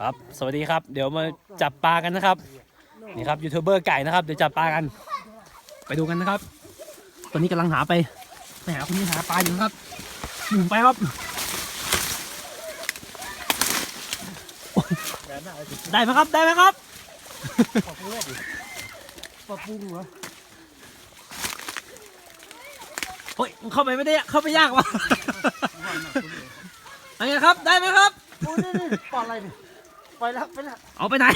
ครับ สวัสดีครับ เดี๋ยวมาจับปลากันนะครับ นี่ครับยูทูบเบอร์ไก่นะครับ เดี๋ยวจับปลากัน ไปดูกันนะครับ ตอนนี้กำลังหาไปไปหาคนนี้หาปลาอยู่นะครับหมุนไปครับโอ้ยได้ไหมครับได้ไหมครับปลาปูดิปลาปูเหรอโอ้ยเข้าไปไม่ได้เข้าไปยากวะอะไรครับได้ไหมครับโอ้ นี่นี่ปลาอะไรนี่ไปแล้วไปแล้วเอาไปไหน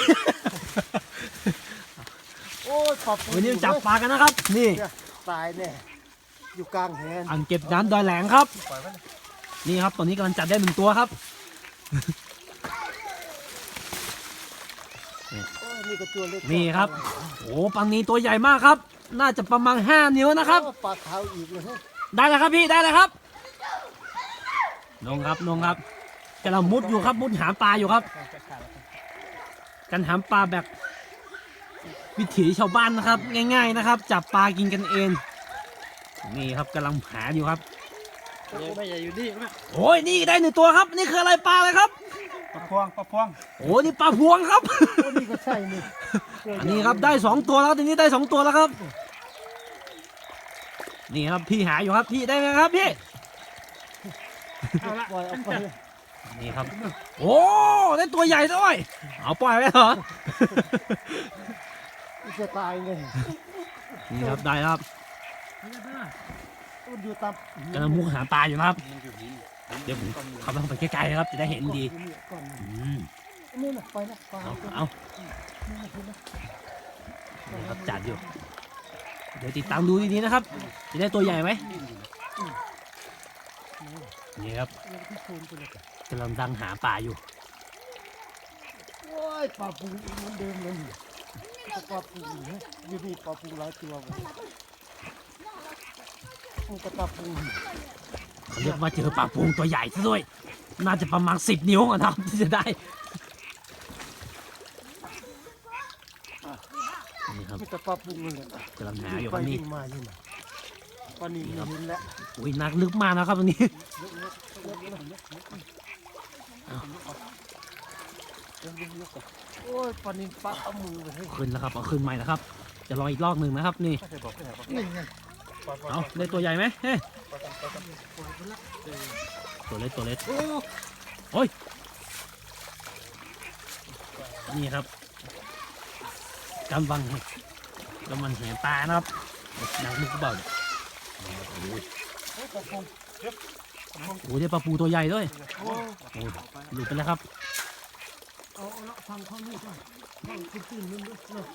โอ้ยปลาปูวันนี้จับปลากันนะครับ นี่ เนี่ยตายแน่อยู่กลางแหนอ่างเก็บน้ำดอยแหลงครับนี่ครับ ตอนนี้กำลังจับได้หนึ่งตัวครับ โอ้ยนี่ก็ตัวเล็กนี่ครับ โอ้ปังนี้ตัวใหญ่มากครับ น่าจะประมาณ5นิ้วนะครับ โอ้ปลาขาวอีกเลยเฮ้ยได้แล้วครับพี่ ได้แล้วครับนงครับนงครับ กำลังมุดอยู่ครับมุดหาปลาอยู่ครับ การหาปลาแบบ วิถีชาวบ้านนะครับ ง่าย ๆนะครับ จับปลากินกันเอง นี่ครับกำลังหาอยู่ครับไม่ใหญ่อยู่นี่นะโอ้ยนี่ได้หนึ่งตัวครับ นี่คืออะไรปลาอะไรครับปลาพวงปลาพวงโอ้นี่ปลาพวงครับโอ้นี่ก็ใช่นี่ตัวใหญ่อันนี้ครับได้สองตัวแล้วทีนี้ได้สองตัวแล้วครับ นี่ครับพี่หาอยู่ครับพี่ได้ไหมครับพี่เอาละปล่อยเอาไป นี่ครับ โอ้ได้ตัวใหญ่ด้วยเอาปล่อยไว้เหรอจะตายไงนี่ครับได้ครับมันอยู่ตามกำลังมุกหาปลาอยู่นะครับ เดี๋ยวผมขับไปใกล้ๆครับ จะได้เห็นดีก่อนอืมนี่นะไปนะปลาเอาตัวเอานี่ครับจัดอยู่ เดี๋ยวติดตามดูดีๆนะครับ จะได้ตัวใหญ่ไหมนี่ครับที่โคนไปเลยกำลังดังหาปลาอยู่โอ้ยปลาปูอีกเหมือนเดิมเลยนี่ปลาปูเนี่ยอยู่นี่ปลาปูหลายตัวเลยมันก็ปลาปูเขาเรียกว่าเจอปลาปูตัวใหญ่ซะด้วย น่าจะประมาณสิบนิ้วอะนะครับที่จะได้นี่ครับมันก็ปลาปูเลยกำลังหาอยู่ไปครับนี่ วิ่งมาอยู่น่ะปลานี่ไม่เห็นแล้วอุ้ยนักลึกมากนะครับตรงนี้โอ้ยปนินปลาเอามือไปให้ขึ้นแล้วครับเอาขึ้นใหม่นะครับ จะรออีกรอบหนึ่งนะครับนี่นี่ไงเอาได้ตัวใหญ่ไหมเฮ้ตัวเล็กตัวเล็กโอ้ยนี่ครับกำลังกำลังแหปลานะครับนักลึกเบาเนี่ย โอ้ยโอ้ยได้ปลาปูตัวใหญ่ด้วยโอ้โหลุดไปแล้วครับเอาละฟังเขาดูก่อนฟังคุณตื่นนิดนึงเนาะ